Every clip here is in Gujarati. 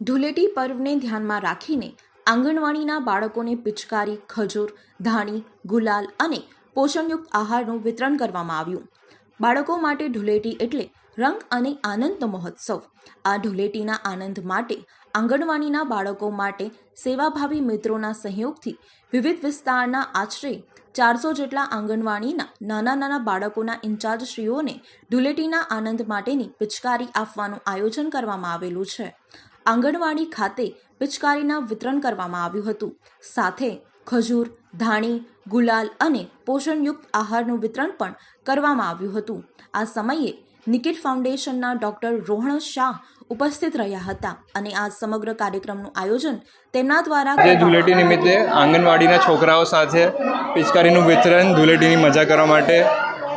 ધૂળેટી પર્વને ધ્યાનમાં રાખીને આંગણવાડીના બાળકોને પિચકારી, ખજૂર, ધાણી, ગુલાલ અને પોષણયુક્ત આહારનું વિતરણ કરવામાં આવ્યું. બાળકો માટે ધૂળેટી એટલે રંગ અને આનંદનો મહોત્સવ. આ ધૂળેટીના આનંદ માટે આંગણવાડીના બાળકો માટે સેવાભાવી મિત્રોના સહયોગથી વિવિધ વિસ્તારના આશરે ચારસો જેટલા આંગણવાડીના નાના નાના બાળકોના ઇન્ચાર્જશ્રીઓને ધૂલેટીના આનંદ માટેની પિચકારી આપવાનું આયોજન કરવામાં આવેલું છે. આંગણવાડી ખાતે પિચકારીના વિતરણ કરવામાં આવ્યું હતું. સાથે ખજૂર ધાણી ગુલાલ અને પોષણયુક્ત આહારનું વિતરણ પણ કરવામાં આવ્યું હતું. આ સમયે નિકિટ ફાઉન્ડેશનના ડોક્ટર રોહણ શાહ ઉપસ્થિત રહ્યા હતા અને આ સમગ્ર કાર્યક્રમનું આયોજન તેમના દ્વારા ધૂળેટી નિમિત્તે આંગણવાડીના છોકરાઓ સાથે પિચકારીનું વિતરણ ધૂળેટીની મજા કરવા માટે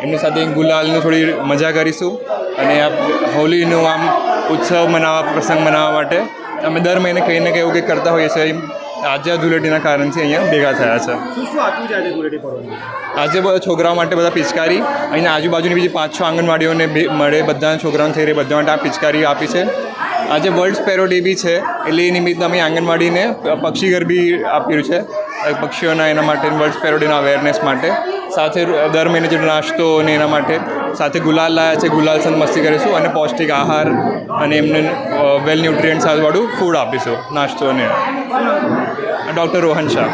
એમની સાથે ગુલાલનું થોડી મજા કરીશું અને આ હોલીનું આમ ઉત્સવ મનાવવા પ્રસંગ મનાવવા માટે અમે દર મહિને કંઈ ને કંઈ એવું કંઈક કરતા હોઈએ છીએ. આજે આ ધૂળેટીના કારણથી અહીંયા ભેગા થયા છે. આજે બધા છોકરાઓ માટે બધા પિચકારી અહીંના આજુબાજુની બીજી પાંચ છ આંગણવાડીઓને મળે બધા છોકરાઓને થઈ રહી બધા માટે આ પિચકારી આપી છે. આજે વર્લ્ડ સ્પેરો ડે બી છે એટલે એ નિમિત્તે અમે આંગણવાડીને પક્ષી ઘર બી આપ્યું છે. પક્ષીઓના એના માટે વર્લ્ડ સ્પેરો ડેના અવેરનેસ માટે. સાથે દર મહિને જે નાસ્તો અને એના માટે સાથે ગુલાલ લાયા છે, ગુલાલ સંગ મસ્તી કરીશું અને પૌષ્ટિક આહાર અને એમને વેલ ન્યુટ્રિયન્ટ વાળું ફૂડ આપીશું, નાસ્તો અને ડૉક્ટર રોહન શાહ.